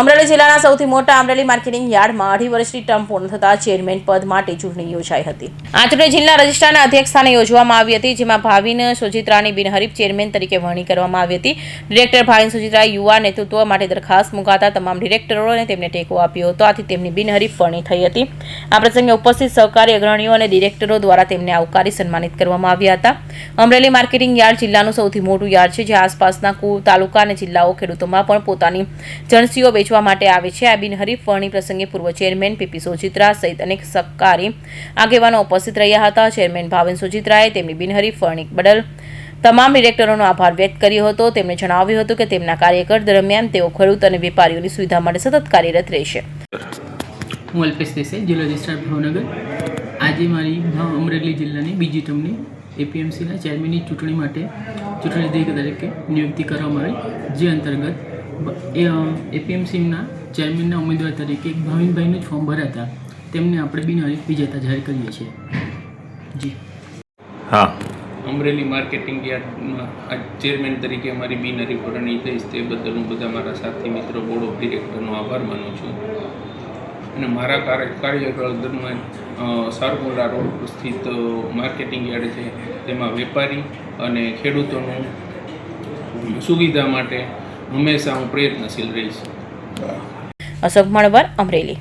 અમરેલી જિલ્લાના સૌથી મોટા અમરેલી માર્કેટિંગ યાર્ડમાં અઢી વર્ષની ટર્મ પૂર્ણ થતા ચેરમેન પદ માટે ચૂંટણી યોજાઈ હતી. આ ચૂંટણી જિલ્લા રજિસ્ટ્રારના અધ્યક્ષ સ્થાને યોજવામાં આવી હતી, જેમાં ભાવિન સુજિત્રાની બિનહરીફ ચેરમેન તરીકે વરણી કરવામાં આવી હતી. ડિરેક્ટર ભાવિન સોજિત્રાએ યુવા નેતૃત્વ માટે દરખાસ્ત મુકાતા તમામ ડિરેક્ટરોને તેમને ટેકો આપ્યો હતો. આથી તેમની બિનહરીફ વરણી થઈ હતી. આ પ્રસંગે ઉપસ્થિત સહકારી અગ્રણીઓ અને ડિરેક્ટરો દ્વારા તેમને આવકારી સન્માનિત કરવામાં આવ્યા હતા. અમરેલી માર્કેટિંગ યાર્ડ જિલ્લાનું સૌથી મોટું યાર્ડ છે, જે આસપાસના કુ, તાલુકા અને જિલ્લાઓ ખેડૂતોમાં પણ પોતાની જણસીઓ વેચવા માટે આવે છે. આ બિનહરીફ વરણી પ્રસંગે પૂર્વ ચેરમેન પીપી સોજિત્રા સહિત અનેક સહકારી આગેવાનો ઉપસ્થિત રહ્યા હતા. ચેરમેન ભાવિન સોજિત્રાએ તેમની બિનહરીફ વરણી બદલ તમામ ડિરેક્ટરોનો આભાર વ્યક્ત કર્યો હતો. તેમણે જણાવ્યું હતું કે તેમના કાર્યકર દરમિયાન તેઓ ખેડૂત અને વેપારીઓની સુવિધા માટે સતત કાર્યરત રહેશે. હું અલ્પેશ દેસાઈ, જિલ્લા રજિસ્ટ્રાર ભાવનગર. આજે મારી અમરેલી જિલ્લાની બીજી ટર્મની એપીએમસીના ચેરમેનની ચૂંટણી માટે ચૂંટણી અધિકારી તરીકે નિયુક્તિ કરવામાં આવી, જે અંતર્ગત એપીએમસીના ચેરમેનના ઉમેદવાર તરીકે એક ભાવિનભાઈનું જ ફોર્મ ભર્યા હતા તેમને આપણે બિનહરીફ વિજેતા જાહેર કરીએ છીએ. જી. હા. અમરેલી માર્કેટિંગ યાર્ડમાં આ ચેરમેન તરીકે અમારી બિનહરીફરણી થઈશ તે બદલ હું બધા મારા સાથી મિત્રો બોર્ડ ઓફ ડિરેક્ટરનો આભાર માનું છું. અને મારા કાર્ય કાર્યકાળ દરમિયાન અ, રોડ પર સ્થિત માર્કેટિંગ યાર્ડ છે તેમાં વેપારી અને ખેડૂતોનું સુવિધા માટે હંમેશા હું પ્રયત્નશીલ રહીશ. અશોક મણવર અમરેલી.